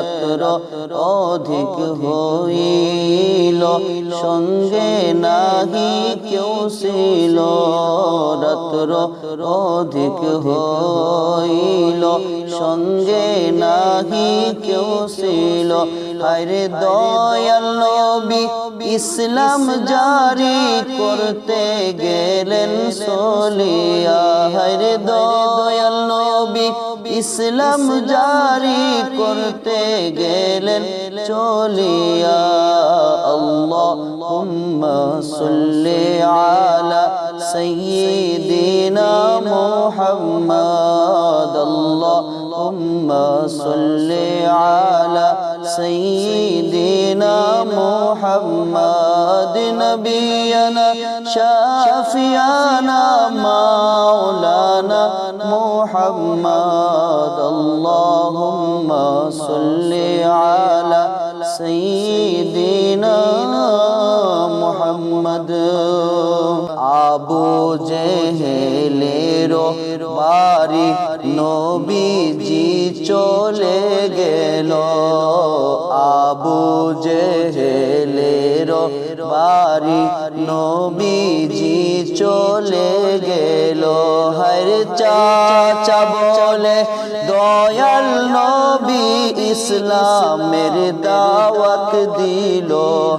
রাত্র অধিক হইল, সঙ্গে নাহি কেউ ছিল রাত্র অধিক হইল, সঙ্গে নাহি কেউ ছিল। আরে দয়াল ইসলাম জারি করতে গেলেন সলিয়া। হরে দয়াল ইসলাম জারি করতে গেলেন চলিয়া। সাল্লি আলা সাইয়্যিদিনা মুহাম্মদ। আল্লাহুম্মা সাল্লি আলা سيدنا محمد نبينا شافيانا مولانا محمد اللهم صل على سيدنا محمد আবু জেহেলের বাড়ি নবীজি চলে গেল। আবু জেহেলের বাড়ি নবীজি চলে গেল। হর চাচা ইসলামের দাওয়াত দিল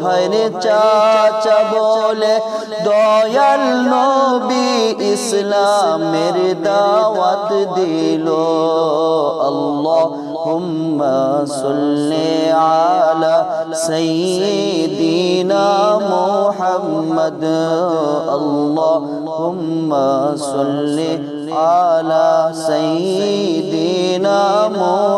হর চাচা বলে, দয়াল নবী ইসলামের দাওয়াত দিল। আল্লাহুম্মা সাল্লি আলা সাইয়্যিদিনা মুহাম্মদ। আল্লাহুম্মা সাল্লি আলা সাইয়্যিদিনা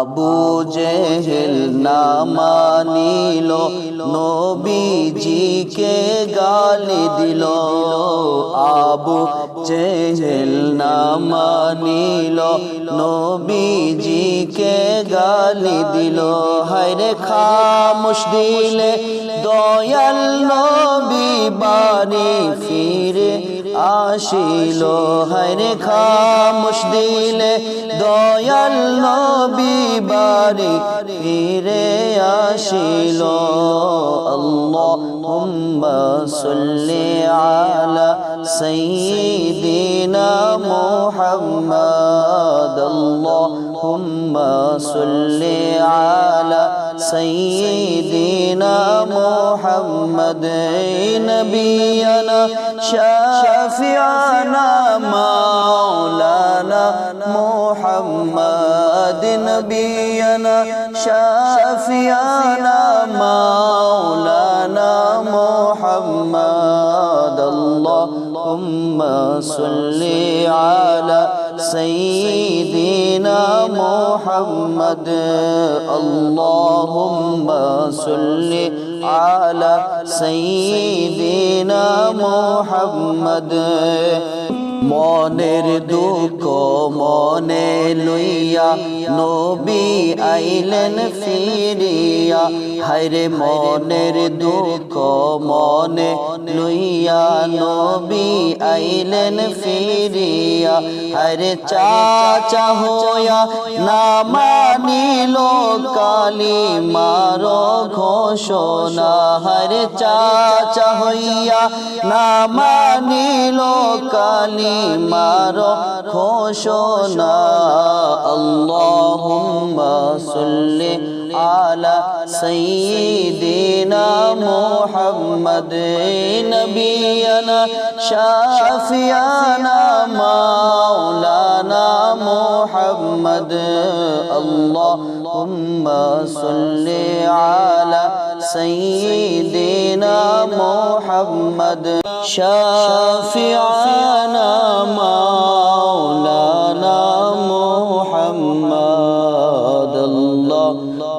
আবু জেহেল না মানিল, নবীজিকে গালি দিল। আবু জেহেল না মানিল, নবীজিকে গালি দিল। হায়রে খামুশ দিলে দয়াল আসিল হায়রে খামুশ দিলে দয়াল নবী বাড়ি ফিরে আসিল। আল্লাহুম্মা সাল্লি আলা সাইয়্যিদিনা মুহাম্মদ। سيدنا محمد نبينا شافعنا مولانا محمد نبينا شافعنا مولانا محمد. اللهم صل على سيدنا محمد. اللهم صل على سيدنا محمد. মনের দুঃখ মনে লইয়া নবী আইলেন ফিরিয়া হায়রে মনের দুঃখ মনে লইয়া নবী আইলেন ফিরিয়া হায়রে চাচা হইয়া না মানিল কালি মারো ঘোষণা। হায়রে চাচা হইয়া না মানিল কালি মারো ঘোষণা আল্লাহুম্মা সাল্লি আলা সাইয়্যিদিনা মুহাম্মদ, নবিয়ানা শাফিয়ানা, মাওলানা মুহাম্মদ। আল্লাহুম্মা সাল্লি আলা সাইয়্যিদিনা মুহাম্মদ। شافعنا مولانا محمد.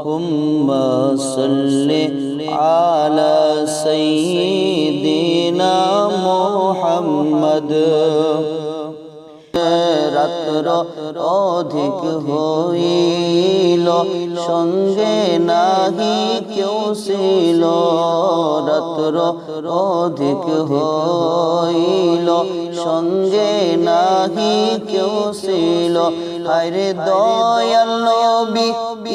اللهم صل على سيدنا محمد. রাত্র অধিক হইল, সঙ্গে নাহি কেউ ছিল। রাত্র অধিক হইল, সঙ্গে নাহি কেউ ছিল। আরে দয়াল নবী,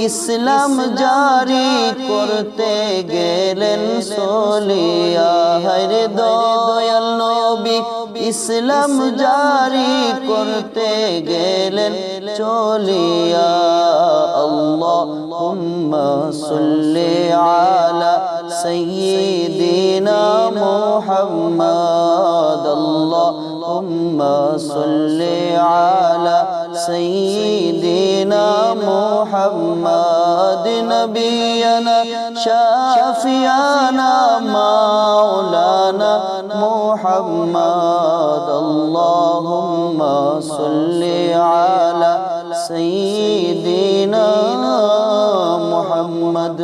ইসলাম জারি করতে গেলেন সলিয়া। হায়রে দয়াল নবী ইসলাম জারি করতে গেলেন চলিয়া আল্লাহুম্মা সাল্লি আলা সাইয়্যিদিনা اللهم صل على سيدنا محمد نبينا شافيانا مولانا محمد. اللهم صل على سيدنا محمد.